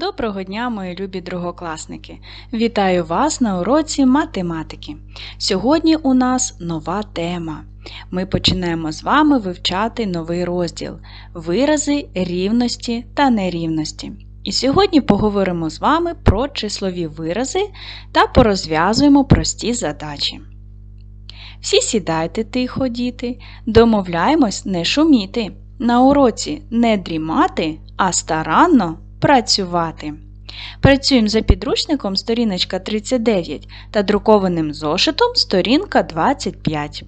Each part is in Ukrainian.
Доброго дня, мої любі другокласники! Вітаю вас на уроці математики. Сьогодні у нас нова тема. Ми починаємо з вами вивчати новий розділ вирази рівності та нерівності. І сьогодні поговоримо з вами про числові вирази та порозв'язуємо прості задачі. Всі сідайте тихо, діти, домовляємось не шуміти. На уроці не дрімати, а старанно працювати. Працюємо за підручником сторіночка 39 та друкованим зошитом сторінка 25.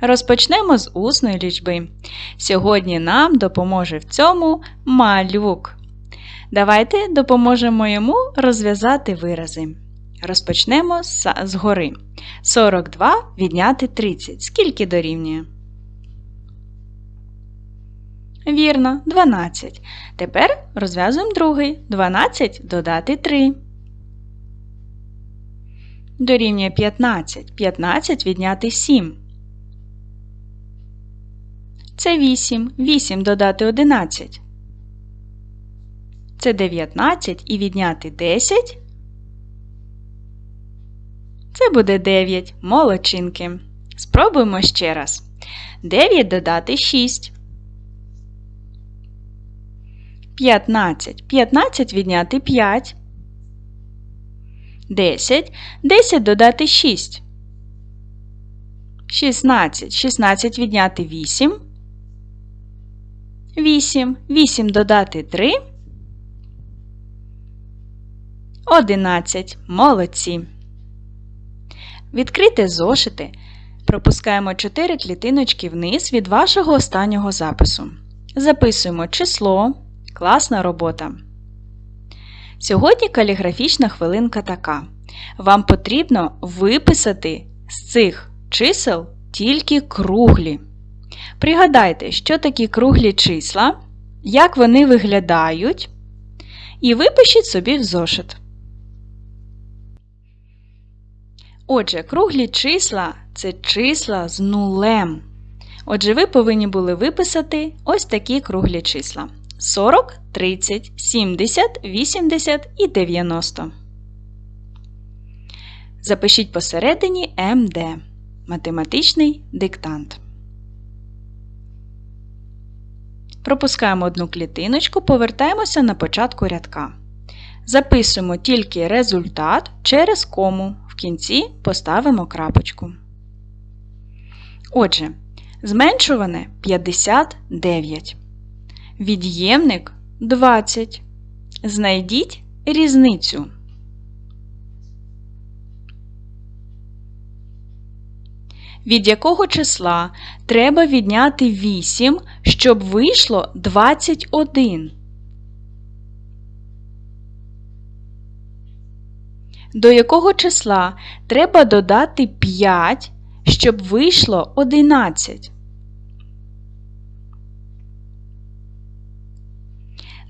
Розпочнемо з усної лічби. Сьогодні нам допоможе в цьому малюк. Давайте допоможемо йому розв'язати вирази. Розпочнемо з гори. 42 відняти 30. Скільки дорівнює? Вірно, 12. Тепер розв'язуємо другий. 12 додати 3. Дорівнює 15. 15 відняти 7. Це 8. 8 додати 11. Це 19 і відняти 10. Це буде 9. Молодчинки. Спробуємо ще раз. 9 додати 6. 15. 15 відняти 5. 10. 10 додати 6. 16. 16 відняти 8. 8. 8 додати 3. 11. Молодці. Відкрите зошити. Пропускаємо 4 клітиночки вниз від вашого останнього запису. Записуємо число. Класна робота. Сьогодні каліграфічна хвилинка така. Вам потрібно виписати з цих чисел тільки круглі. Пригадайте, що такі круглі числа, як вони виглядають, і випишіть собі в зошит. Отже, круглі числа це числа з нулем. Отже, ви повинні були виписати ось такі круглі числа. 40, 30, 70, 80 і 90. Запишіть посередині МД математичний диктант. Пропускаємо одну клітиночку, повертаємося на початку рядка. Записуємо тільки результат через кому. В кінці поставимо крапочку. Отже, зменшуване 59. Від'ємник 20. Знайдіть різницю. Від якого числа треба відняти 8, щоб вийшло 21? До якого числа треба додати 5, щоб вийшло 11?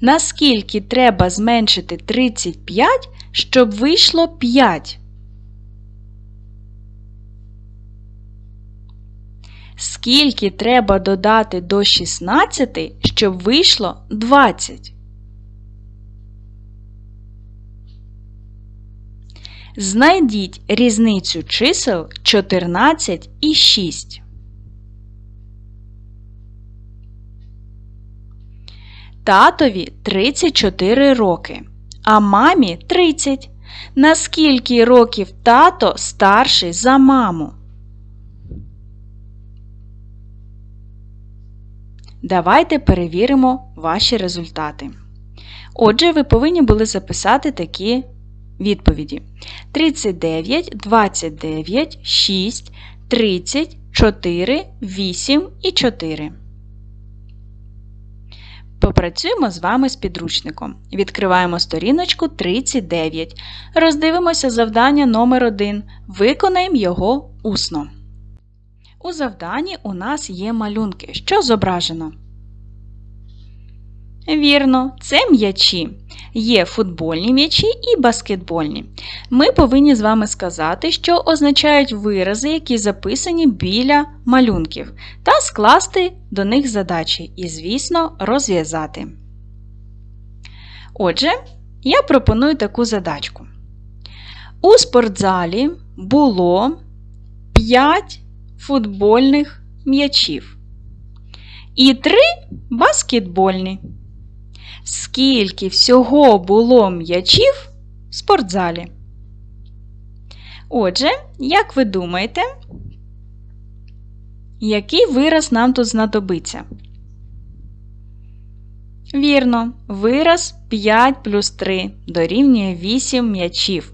Наскільки треба зменшити 35, щоб вийшло 5? Скільки треба додати до 16, щоб вийшло 20? Знайдіть різницю чисел 14 і 6. Татові 34 роки, а мамі 30. Наскільки років тато старший за маму? Давайте перевіримо ваші результати. Отже, ви повинні були записати такі відповіді: 39, 29, 6, 30, 4, 8 і 4. Попрацюємо з вами з підручником. Відкриваємо сторіночку 39. Роздивимося завдання номер 1 Виконаємо його усно. У завданні у нас є малюнки. Що зображено? Вірно, це м'ячі. Є футбольні м'ячі і баскетбольні. Ми повинні з вами сказати, що означають вирази, які записані біля малюнків, та скласти до них задачі і, звісно, розв'язати. Отже, я пропоную таку задачку. У спортзалі було 5 футбольних м'ячів і 3 баскетбольні. Скільки всього було м'ячів в спортзалі? Отже, як ви думаєте, який вираз нам тут знадобиться? Вірно, вираз 5 плюс 3 дорівнює 8 м'ячів.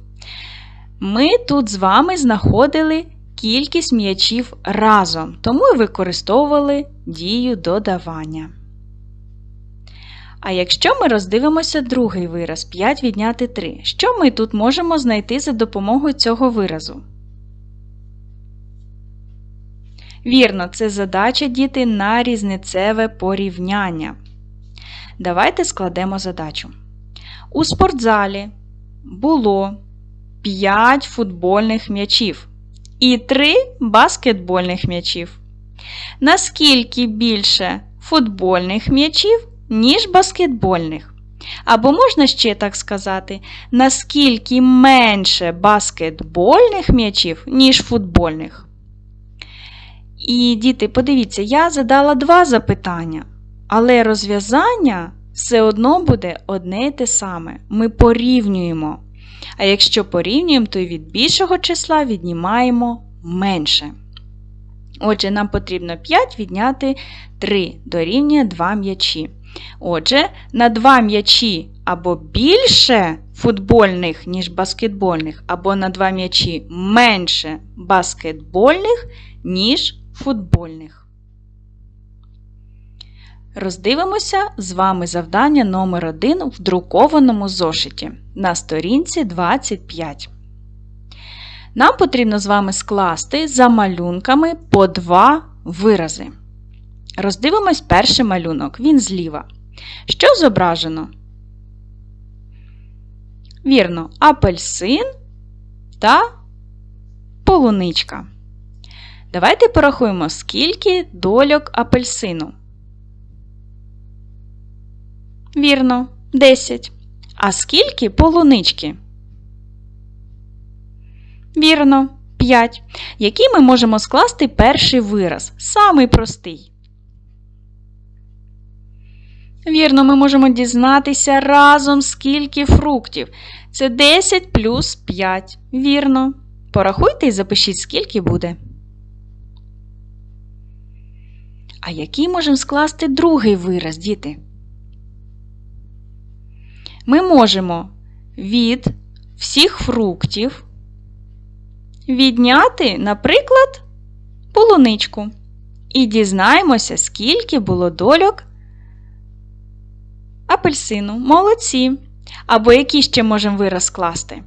Ми тут з вами знаходили кількість м'ячів разом, тому і використовували дію додавання. А якщо ми роздивимося другий вираз 5 відняти 3, що ми тут можемо знайти за допомогою цього виразу? Вірно, це задача діти на різницеве порівняння. Давайте складемо задачу. У спортзалі було 5 футбольних м'ячів і 3 баскетбольних м'ячів. Наскільки більше футбольних м'ячів, ніж баскетбольних? Або можна ще так сказати, наскільки менше баскетбольних м'ячів, ніж футбольних? І, діти, подивіться, я задала два запитання. Але розв'язання все одно буде одне і те саме. Ми порівнюємо. А якщо порівнюємо, то від більшого числа віднімаємо менше. Отже, нам потрібно 5 відняти 3 дорівнює 2 м'ячі. Отже, на 2 м'ячі або більше футбольних, ніж баскетбольних, або на 2 м'ячі менше баскетбольних, ніж футбольних. Роздивимося з вами завдання номер 1 в друкованому зошиті на сторінці 25. Нам потрібно з вами скласти за малюнками по два вирази. Роздивимось перший малюнок, він зліва. Що зображено? Вірно, апельсин та полуничка. Давайте порахуємо, скільки дольок апельсину. Вірно, 10. А скільки полунички? Вірно, 5. Який ми можемо скласти перший вираз? Самий простий. Вірно, ми можемо дізнатися разом скільки фруктів. Це 10 плюс 5. Вірно. Порахуйте і запишіть, скільки буде. А який можемо скласти другий вираз, діти? ми можемо від всіх фруктів відняти, наприклад, полуничку. І дізнаємося, скільки було дольок апельсину. Молодці. Або які ще можемо вираз скласти?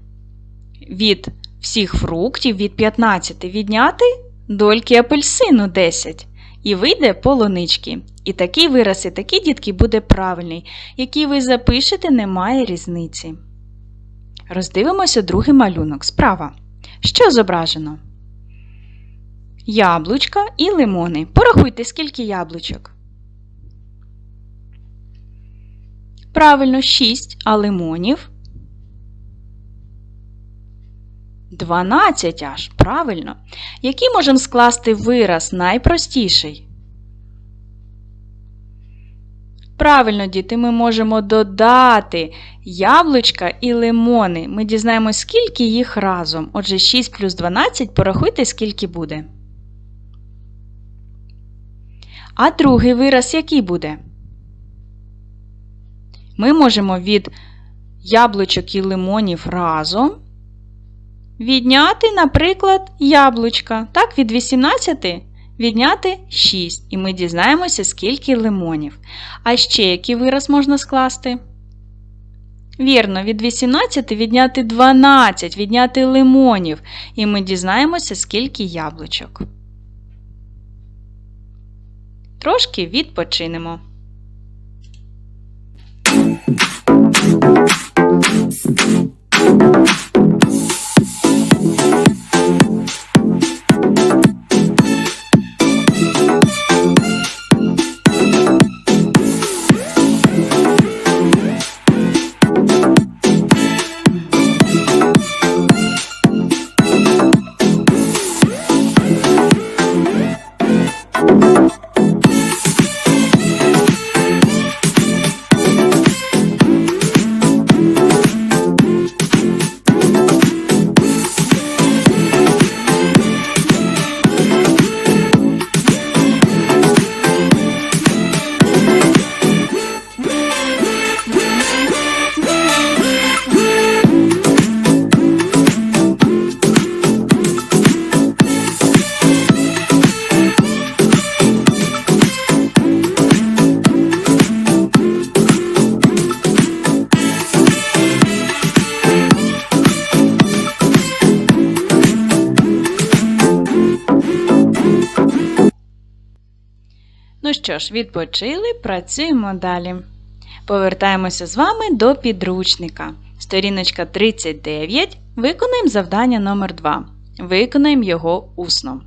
Від всіх фруктів від 15 відняти дольки апельсину 10 і вийде полунички. І такий вираз, і такий дітки буде правильний. Який ви запишете, немає різниці. Роздивимося другий малюнок. Справа. Що зображено? Яблучка і лимони. Порахуйте, скільки яблучок. Правильно, 6, а лимонів. 12 аж. Правильно. Який можемо скласти вираз найпростіший? Правильно, діти, ми можемо додати яблучка і лимони. Ми дізнаємось, скільки їх разом. Отже, 6 плюс 12 порахуйте, скільки буде. А другий вираз який буде? Ми можемо від яблучок і лимонів разом відняти, наприклад, яблучка. Так, від 18 відняти 6, і ми дізнаємося, скільки лимонів. А ще який вираз можна скласти? Вірно, від 18 відняти 12, відняти лимонів, і ми дізнаємося, скільки яблучок. Трошки відпочинемо. Що ж, відпочили, працюємо далі. Повертаємося з вами до підручника. Сторіночка 39. Виконуємо завдання номер 2 Виконуємо його усно.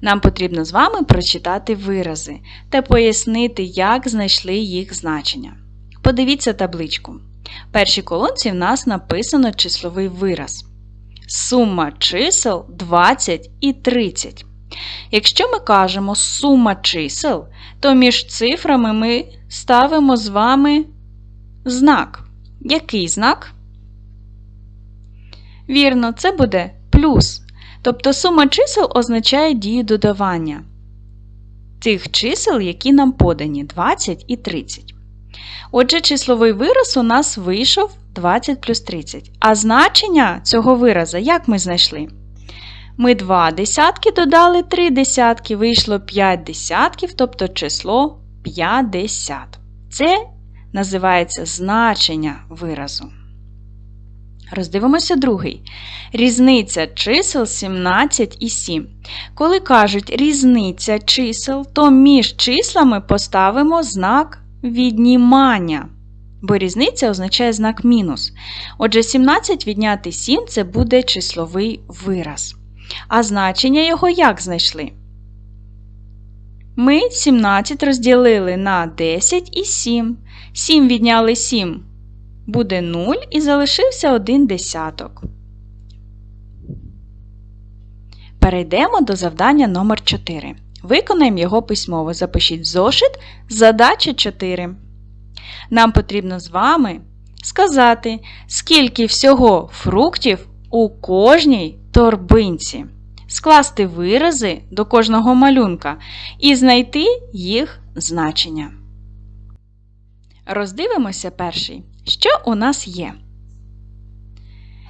Нам потрібно з вами прочитати вирази та пояснити, як знайшли їх значення. Подивіться табличку. В першій колонці в нас написано числовий вираз. Сума чисел 20 і 30. Якщо ми кажемо сума чисел, то між цифрами ми ставимо з вами знак. Який знак? Вірно, це буде плюс. Тобто сума чисел означає дію додавання тих чисел, які нам подані 20 і 30. Отже, числовий вираз у нас вийшов 20 плюс 30. А значення цього вираза як ми знайшли? Ми 2 десятки додали 3 десятки, вийшло 5 десятків, тобто число 50. Це називається значення виразу. Роздивимося другий. Різниця чисел 17 і 7. Коли кажуть різниця чисел, то між числами поставимо знак віднімання. Бо різниця означає знак мінус. Отже, 17 відняти 7 це буде числовий вираз. А значення його як знайшли? Ми 17 розділили на 10 і 7. 7 відняли 7 буде 0 і залишився 1 десяток. Перейдемо до завдання номер 4 Виконаємо його письмово. Запишіть в зошит задача 4. Нам потрібно з вами сказати, скільки всього фруктів у кожній торбинці, скласти вирази до кожного малюнка і знайти їх значення. Роздивимося перший. Що у нас є?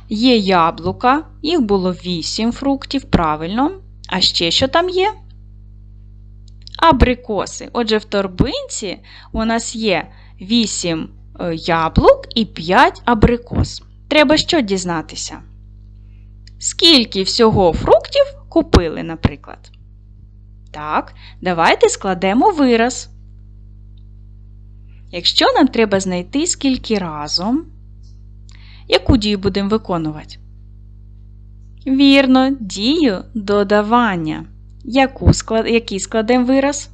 Є яблука, їх було 8 фруктів, правильно. А ще що там є? Абрикоси. Отже, в торбинці у нас є 8 е, яблук і 5 абрикос. Треба що дізнатися? Скільки всього фруктів купили, наприклад? Так, давайте складемо вираз. Якщо нам треба знайти скільки разом, яку дію будемо виконувати? Вірно, дію додавання. Яку склад... Який складемо вираз?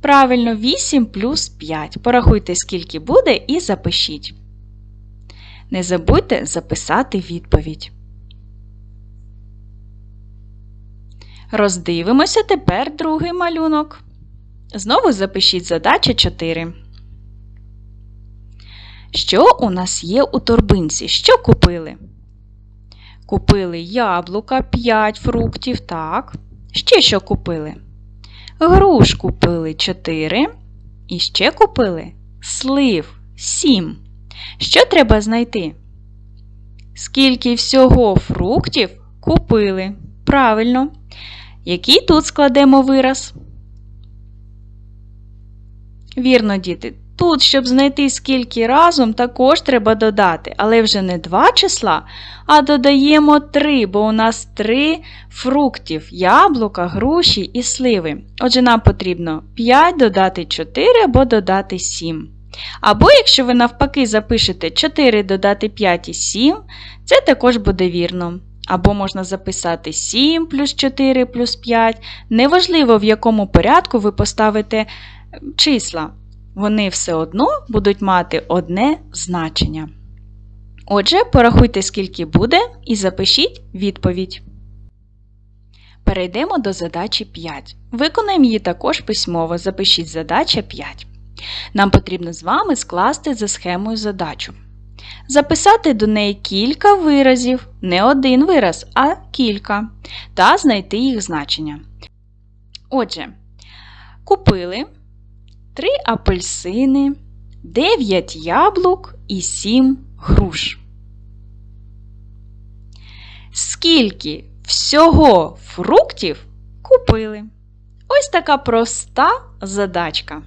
Правильно, 8 плюс 5. Порахуйте, скільки буде, і запишіть. Не забудьте записати відповідь. Роздивимося тепер другий малюнок. Знову запишіть задача 4. Що у нас є у торбинці? Що купили? Купили яблука 5 фруктів, так. Ще що купили? Груш купили 4. І ще купили слив 7. Що треба знайти? Скільки всього фруктів купили? Правильно. Який тут складемо вираз? Вірно, діти. Тут, щоб знайти скільки разом, також треба додати, але вже не два числа, а додаємо три, бо у нас три фруктів яблука, груші і сливи. Отже, нам потрібно 5 додати 4 або додати 7. Або, якщо ви навпаки запишете 4 додати 5 і 7, це також буде вірно. Або можна записати 7 плюс 4 плюс 5. Неважливо, в якому порядку ви поставите числа. Вони все одно будуть мати одне значення. Отже, порахуйте, скільки буде, і запишіть відповідь. Перейдемо до задачі 5. Виконаємо її також письмово. Запишіть задача 5. Нам потрібно з вами скласти за схемою задачу. Записати до неї кілька виразів, не один вираз, а кілька, та знайти їх значення. Отже, купили 3 апельсини, 9 яблук і 7 груш. Скільки всього фруктів купили? Ось така проста задачка.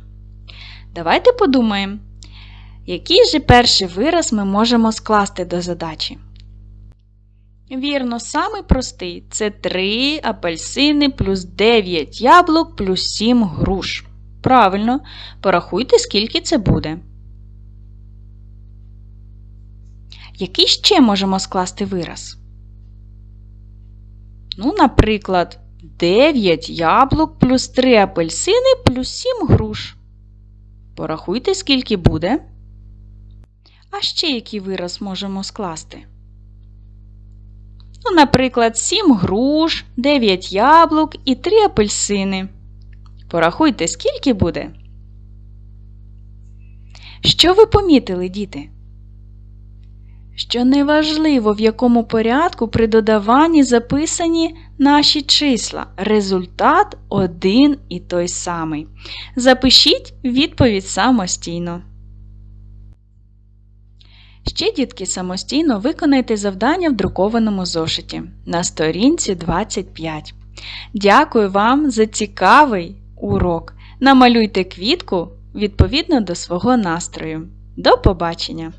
Давайте подумаємо, який же перший вираз ми можемо скласти до задачі. Вірно, самий простий це 3 апельсини плюс 9 яблук плюс 7 груш. Правильно, порахуйте, скільки це буде. Який ще можемо скласти вираз? Ну, наприклад, 9 яблук плюс 3 апельсини плюс 7 груш. Порахуйте, скільки буде. А ще який вираз можемо скласти? Ну, наприклад, 7 груш, 9 яблук і 3 апельсини. Порахуйте, скільки буде. Що ви помітили, діти? Що неважливо, в якому порядку при додаванні записані наші числа. Результат один і той самий. Запишіть відповідь самостійно. Ще, дітки, самостійно виконайте завдання в друкованому зошиті на сторінці 25. Дякую вам за цікавий урок. Намалюйте квітку відповідно до свого настрою. До побачення!